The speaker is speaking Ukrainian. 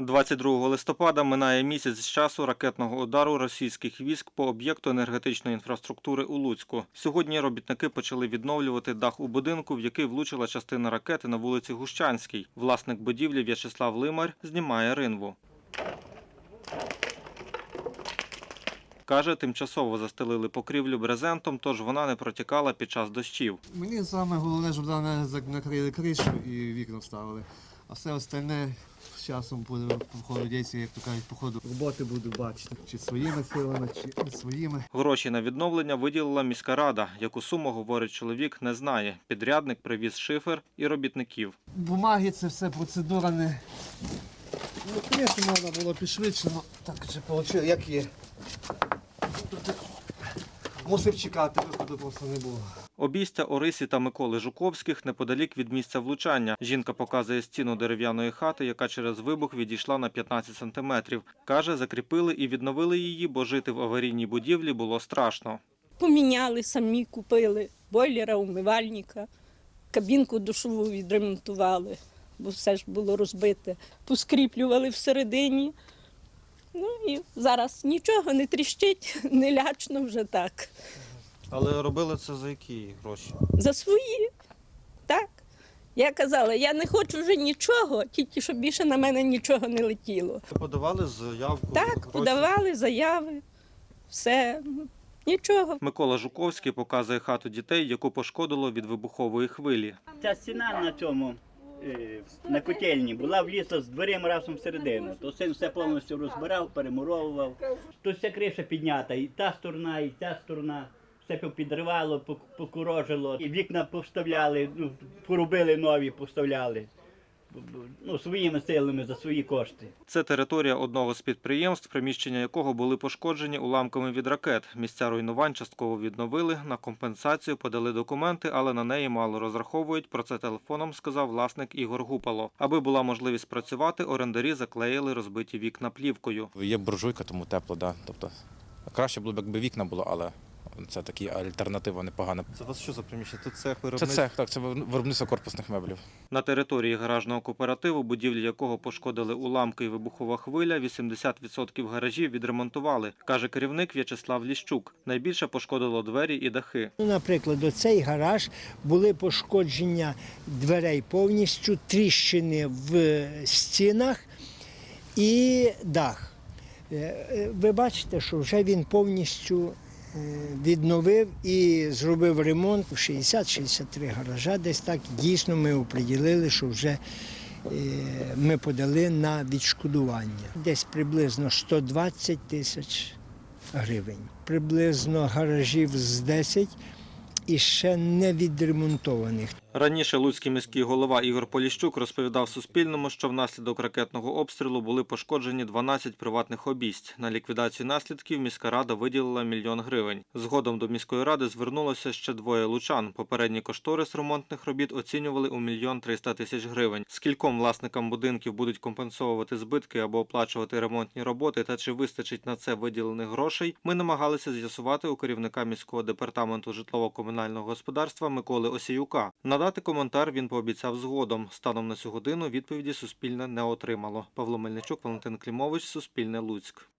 22 листопада минає місяць з часу ракетного удару російських військ по об'єкту енергетичної інфраструктури у Луцьку. Сьогодні робітники почали відновлювати дах у будинку, в який влучила частина ракети на вулиці Гущанській. Власник будівлі В'ячеслав Лимар знімає ринву. Каже, тимчасово застелили покрівлю брезентом, тож вона не протікала під час дощів. Мені саме головне, щоб дане накрили кришу і вікна вставили. А все остальне з часом буде дійсно, як то кажуть, по ходу роботи буду бачити, чи своїми силами, чи не своїми. Гроші на відновлення виділила міська рада. Яку суму, говорить чоловік, не знає. Підрядник привіз шифер і робітників. Бумаги це все процедура не. Ну, можна було підшвидшено. Так вже вийшло, як є. Мусив чекати, виходу просто не було. Обійстя Орисі та Миколи Жуковських неподалік від місця влучання. Жінка показує стіну дерев'яної хати, яка через вибух відійшла на 15 сантиметрів. Каже, закріпили і відновили її, бо жити в аварійній будівлі було страшно. Поміняли самі, купили бойлера, умивальника, кабінку душову відремонтували, бо все ж було розбите. Поскріплювали всередині. Ну і зараз нічого не тріщить, не лячно вже так. Але робили це за які гроші? За свої. Так. Я казала, я не хочу вже нічого, тільки щоб більше на мене нічого не летіло. Подавали заявку. Так, подавали заяви, все. Нічого. Микола Жуковський показує хату дітей, яку пошкодило від вибухової хвилі. Ця стіна на цьому е, на котельні була влізла з дверима разом всередину. То син все повністю розбирав, перемуровував. Тут вся криша піднята, і та сторона, і ця сторона. Все підривало, покурожило. І вікна поставляли, ну, поробили нові, поставляли. Ну, своїми силами за свої кошти. Це територія одного з підприємств, приміщення якого були пошкоджені уламками від ракет. Місця руйнувань частково відновили. На компенсацію подали документи, але на неї мало розраховують. Про це телефоном сказав власник Ігор Гупало. Аби була можливість працювати, орендарі заклеїли розбиті вікна плівкою. Є буржуйка, тому тепло, да. Тобто краще було б, якби вікна було, але це такі альтернатива непогана. Це у вас що за приміщення? Тут цех Це цех, так, це виробництво корпусних меблів. На території гаражного кооперативу, будівлі якого пошкодили уламки і вибухова хвиля, 80% гаражів відремонтували, каже керівник В'ячеслав Ліщук. Найбільше пошкодило двері і дахи. Ну, Наприклад, оцей гараж були пошкодження дверей повністю, тріщини в стінах і дах. Е, е, Ви бачите, що вже він повністю відновив і зробив ремонт в 60-63 гаража. Десь так дійсно ми оприділили, що вже е, ми подали на відшкодування. Десь приблизно 120 тисяч гривень. Приблизно гаражів з 10 і ще не відремонтованих. Раніше луцький міський голова Ігор Поліщук розповідав Суспільному, що внаслідок ракетного обстрілу були пошкоджені 12 приватних обійсть. На ліквідацію наслідків міська рада виділила мільйон гривень. Згодом до міської ради звернулося ще двоє лучан. Попередній кошторис ремонтних робіт оцінювали у мільйон 300 тисяч гривень. Скільком власникам будинків будуть компенсовувати збитки або оплачувати ремонтні роботи, та чи вистачить на це виділених грошей, ми намагалися з'ясувати у керівника міського департаменту житлово-комунального господарства Миколи Осіюка. Надати коментар він пообіцяв згодом. Станом на цю годину відповіді Суспільне не отримало. Павло Мельничук, Валентин Клімович, Суспільне Луцьк.